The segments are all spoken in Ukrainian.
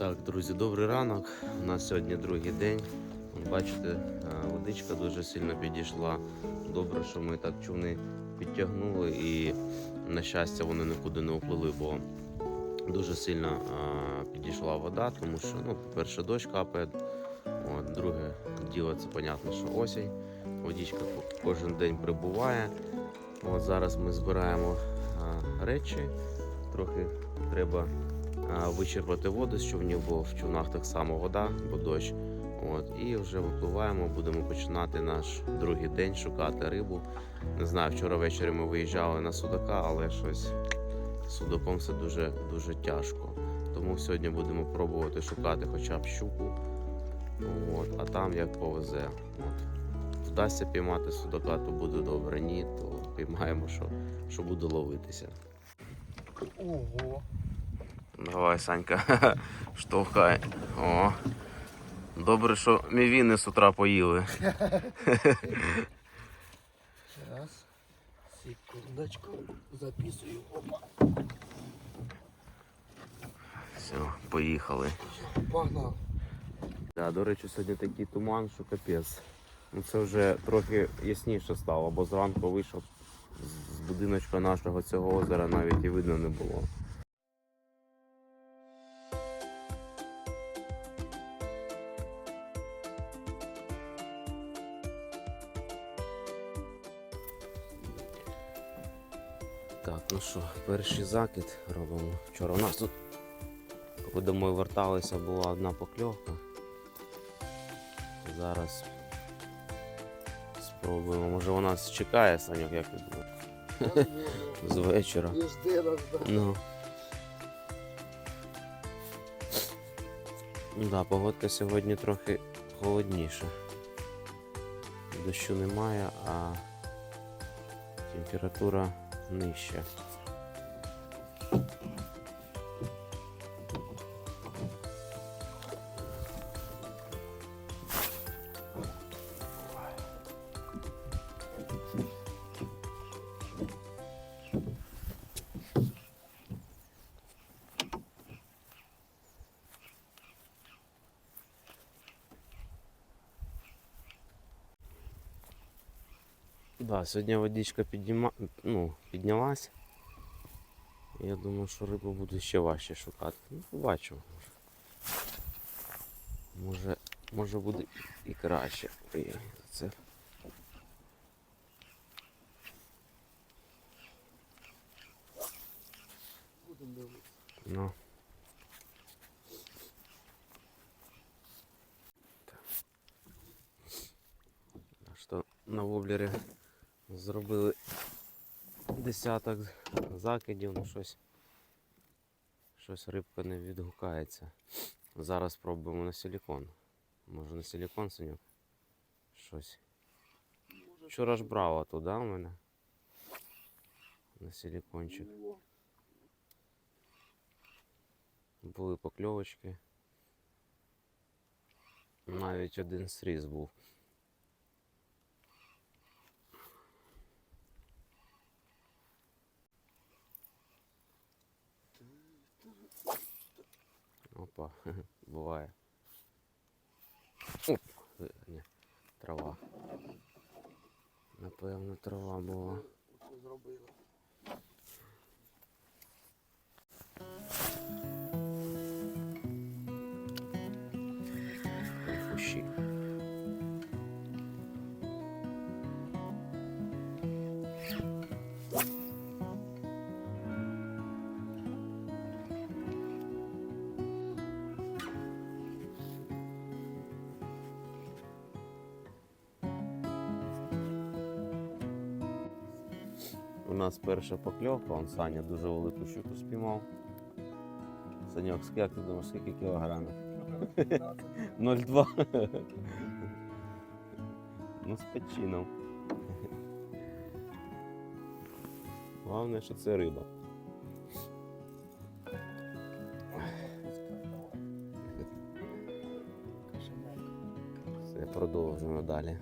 Так, друзі, добрий ранок. У нас сьогодні другий день. Бачите, водичка дуже сильно підійшла. Добре, що ми так човни підтягнули і, на щастя, вони нікуди не уплили, бо дуже сильно підійшла вода, тому що, ну, по-перше, дощ капає. От, друге діло, це понятно, що осінь. Водичка кожен день прибуває. От зараз ми збираємо речі. Трохи треба вичерпати воду з човнів, бо в човнах так само вода, бо дощ. От, і вже випливаємо, будемо починати наш другий день шукати рибу. Не знаю, вчора ввечері ми виїжджали на судака, але щось судаком все дуже дуже тяжко. Тому сьогодні будемо пробувати шукати хоча б щуку. От, а там як повезе. От. Вдасться піймати судака, то буде добре. Ні, то піймаємо, що, що буде ловитися. Ого. Давай, Санька, штовхай. О. Добре, що мівіни з утра поїли. Зараз. Секундочку. Записую. Опа. Все, поїхали. Погнав. Да, до речі, сьогодні такий туман, що капець. Ну це вже трохи ясніше стало, бо зранку вийшов з- з будиночка нашого цього озера навіть і видно не було. Перший закид робимо. Вчора у нас тут, коли домой верталися, була одна покльовка. Зараз спробуємо. Може вона нас чекає, Саньок, як ти думаєш? З вечора. Ну. Ну да, погодка сьогодні трохи холодніша. Дощу немає, а температура нижча. Да, сьогодні водичка підніма... ну, піднялась. Я думаю, що рибу буде ще важче шукати. Ну, побачимо. Може, може буде і краще. Це... Ну. Так що на воблері зробили десяток закидів, ну щось. Щось рибка не відгукається. Зараз спробуємо на силікон. Може на силікон, Санюк? Щось. Вчора ж брала туди у мене. На силікончик. Були покльовочки. Навіть один сріз був. Опа, буває. Оп, ні, трава. Напевно, трава була. Зробила. Кущі. Нас перша покльовка, он Саня дуже велику щуку спіймав. Саньок, як ти думаєш, скільки кілограмів? 0,2. ну, з печином. Головне, що це риба. Все, продовжуємо далі.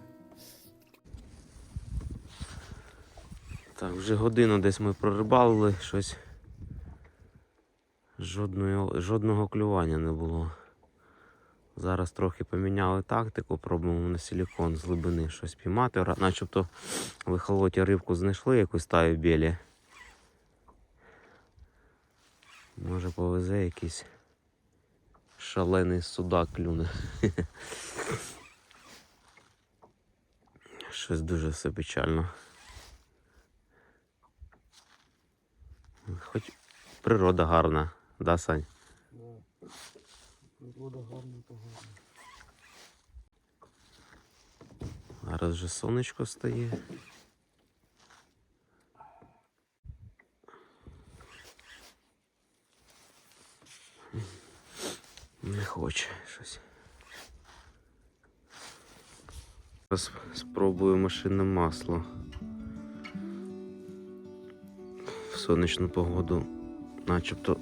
Так, вже годину десь ми прорибалили щось. Жодної, жодного клювання не було. Зараз трохи поміняли тактику, пробуємо на силікон з глибини щось піймати. Начебто в ехолоті рибку знайшли якусь таю білі. Може повезе якийсь шалений судак клюне. Щось дуже все печально. Хоч природа гарна, да, Сань? Да. Природа гарна, то гарна. Зараз вже сонечко стає. Не хоче щось. Зараз спробую машинне масло. Сонячну погоду начебто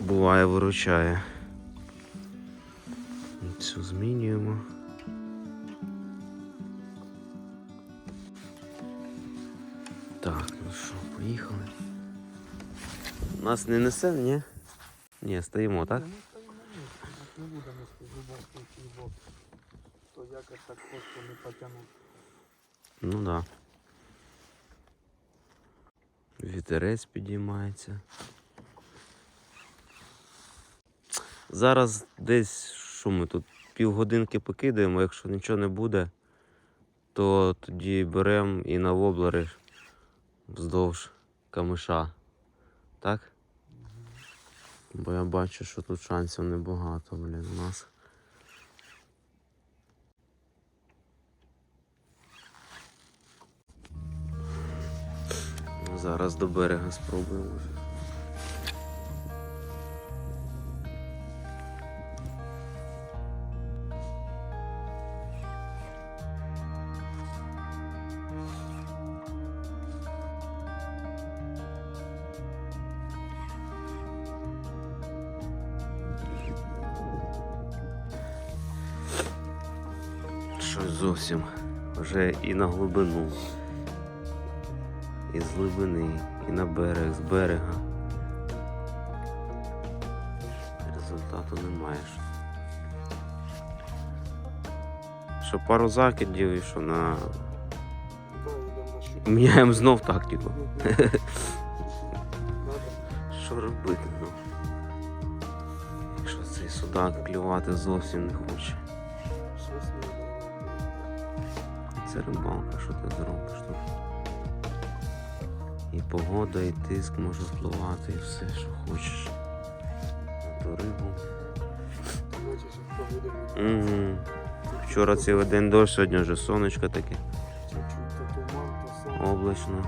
буває виручає. Цю змінюємо. Так, ну що, поїхали. Нас не несе, ні? Ні, стоїмо, так? Не буде нести глибокий клубок. То якось так просто не потягнути. Ну да. Вітерець підіймається. Зараз десь що ми тут півгодинки покидаємо, якщо нічого не буде, то тоді беремо і на воблери вздовж камиша. Так? Бо я бачу, що тут шансів небагато, блін, у нас. Зараз до берега спробуємо вже. Щось зовсім вже і на глибину. І з глибини, і на берег, з берега. Результату немає. Що пару закидів і що на. Міняємо знов тактику. Що робити? Ну? Якщо цей судак клювати зовсім не хоче. Це рибалка, що ти зробиш тут? І погода, і тиск може впливати, і все, що хочеш. Ту рибу. Угу. Вчора цілий день дощ, сьогодні вже сонечко таке облачно.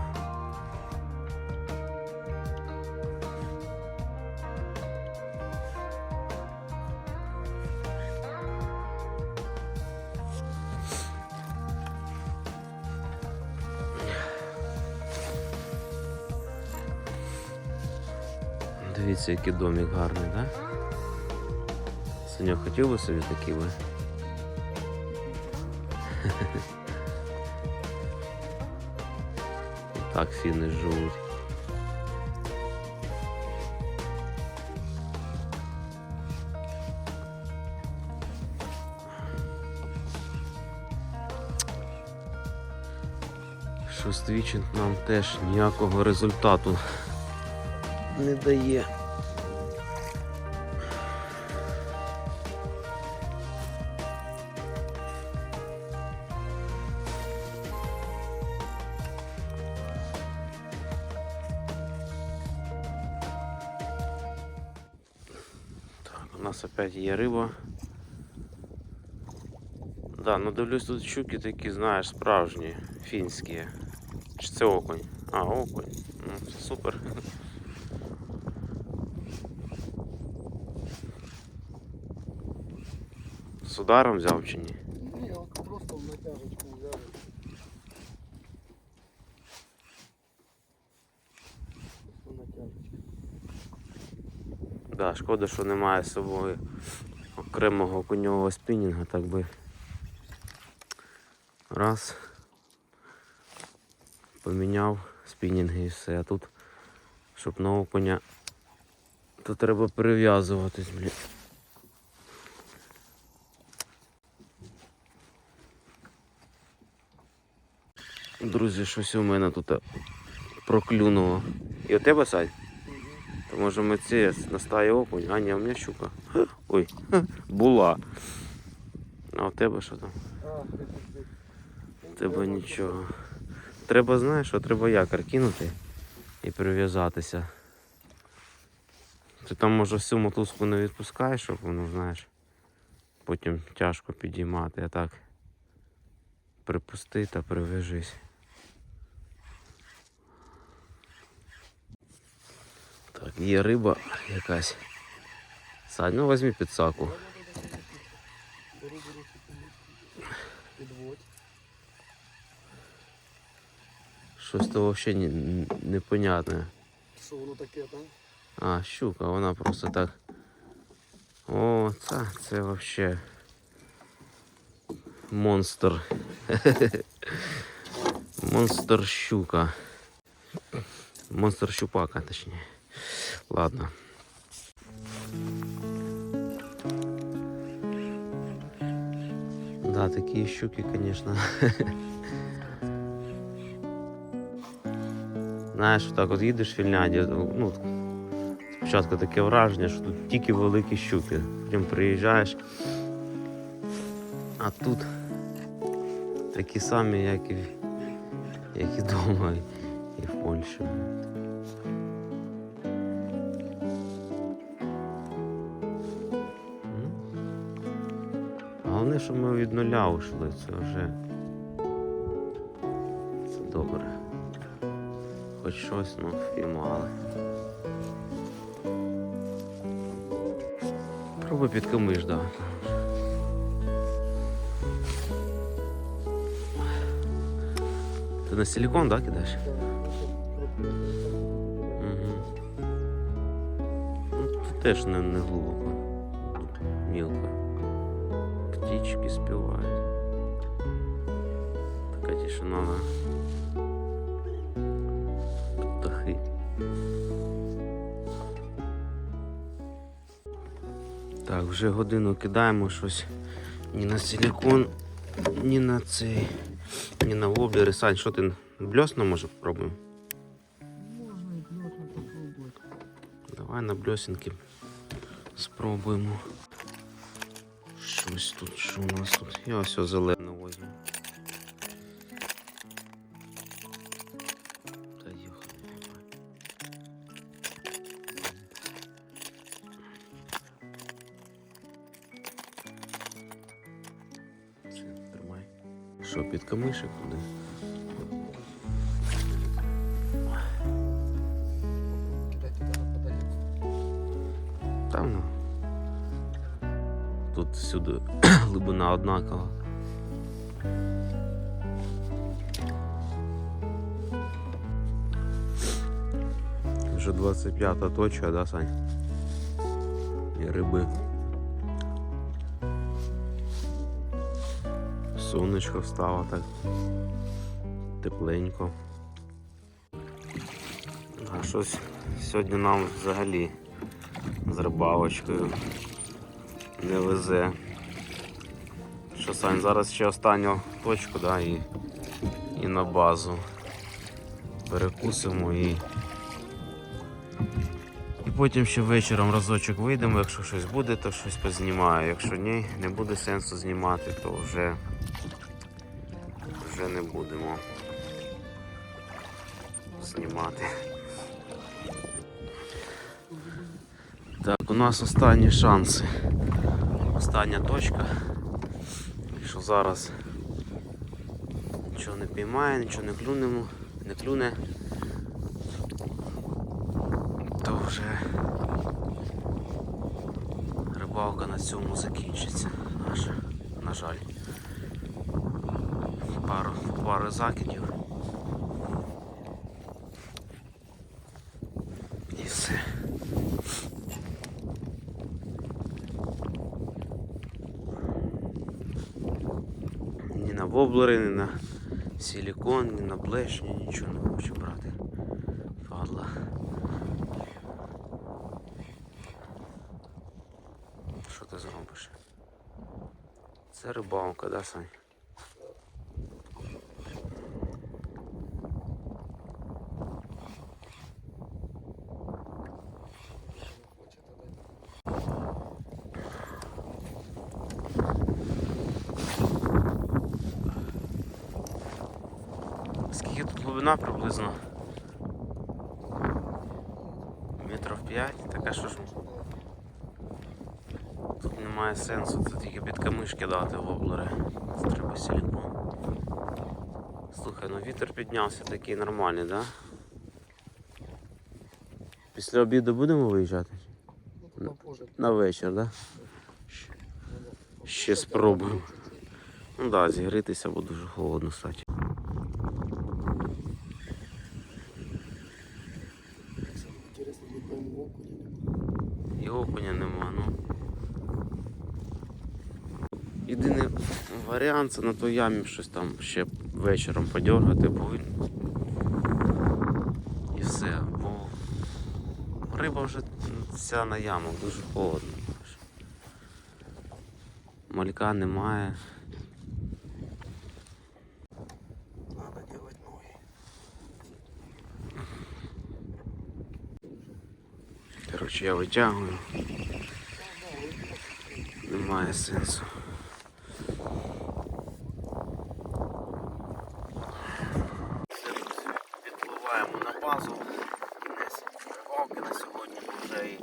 Дивіться, який домик гарний, так? Да? Саньок хотів би собі такий би? Так фіни живуть. Шоствічинг нам теж ніякого результату не дає. У нас опять є риба. Да, ну дивлюсь тут щуки такі, знаєш, справжні, фінські. Чи це окунь? А, окунь. Ну, це супер. З ударом взяв чи ні? Ні, от просто в натяжечку. Да, шкода, що немає з собою окремого коньового спінінга, так би. Раз. Поміняв спінінги і все. А тут, щоб на окуня То треба перев'язуватись, блін. Друзі, щось у мене тут е, проклюнуло. І у тебе Сань? То може ми це настає окунь? А ні, у мене щука. Ой, була. А у тебе що там? У тебе нічого. Треба, знаєш, що треба якор кинути і прив'язатися. Ти там може всю мотузку не відпускаєш, щоб воно, знаєш, потім тяжко підіймати, а так припусти та прив'яжись. Так, є риба якась. Сань, ну візьми підсаку. Щось то взагалі не, непонятне. Що воно таке, так? А, щука, вона просто так. О, це, це вообще монстр. Монстр щука. Монстр щупака, точніше. Ладно. Да, такі щуки, конечно. Знаєш, так от їдеш в Фінляндію, ну, Спочатку таке враження, що тут тільки великі щуки. Потім приїжджаєш, а тут такі самі, як і, як і вдома, і в Польщі. Головне, що ми від нуля ушли, це вже це добре. Хоч щось ну, впіймали. Пробуй під камиш, да. Ти на силикон, да, кидаєш? Угу. Ну, тут теж не, не глибоко. Птички співають. Така тишина, да. Птахи. Так, вже годину кидаємо щось ні на силикон, ні на цей, ні на воблери. Сань, що ти бльосно може попробуємо? Можна і бльосно попробувати. Давай на бльосинки спробуємо. Щось тут, що у нас тут? Я ось зелене возьму. Та. Це, Тримай. Що, під камишек куди? Тут глибина однакова. Вже 25 точка, да, Сань? І риби. Сонечко встало так. Тепленько. А щось сьогодні нам взагалі з рибалочкою не везе. Що Сань, зараз ще останню точку, да, і, і на базу. Перекусимо і. І потім ще вечором разочок вийдемо, якщо щось буде, то щось познімаю. Якщо ні, не буде сенсу знімати, то вже, вже не будемо знімати. Так, у нас останні шанси. Остання точка. Зараз нічого не піймає, нічого не клюнемо, не клюне, то вже рибалка на цьому закінчиться. Наша, на жаль. Пару, пару закидів. воблери, ні на силикон, ні на блешню, нічого не хочу брати. Падла. Що ти зробиш? Це рибалка, да, Сань? Приблизно? Метрів 5? Так а що ж? Тут немає сенсу, це тільки під камишки дати воблери. Це треба силікон. Слухай, ну вітер піднявся такий нормальний, да? Після обіду будемо виїжджати? Ну. На вечір, да? Ще спробуємо. Ну так, да, зігрітися, бо дуже холодно стати. Єдиний варіант це на той ямі щось там ще вечором подергати, бо він. І все. Бо риба вже вся на ямах, дуже холодно. Малька немає. Надо делать ноги. Коротше, я витягую. Немає сенсу. Базу. Кінець рибалки на сьогодні вже і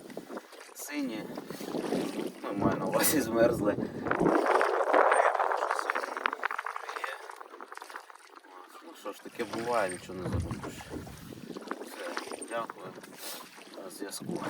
сині. Ну, маю на увазі змерзли. Ну що ж, таке буває, нічого не зробиш. Все, дякую. На зв'язку.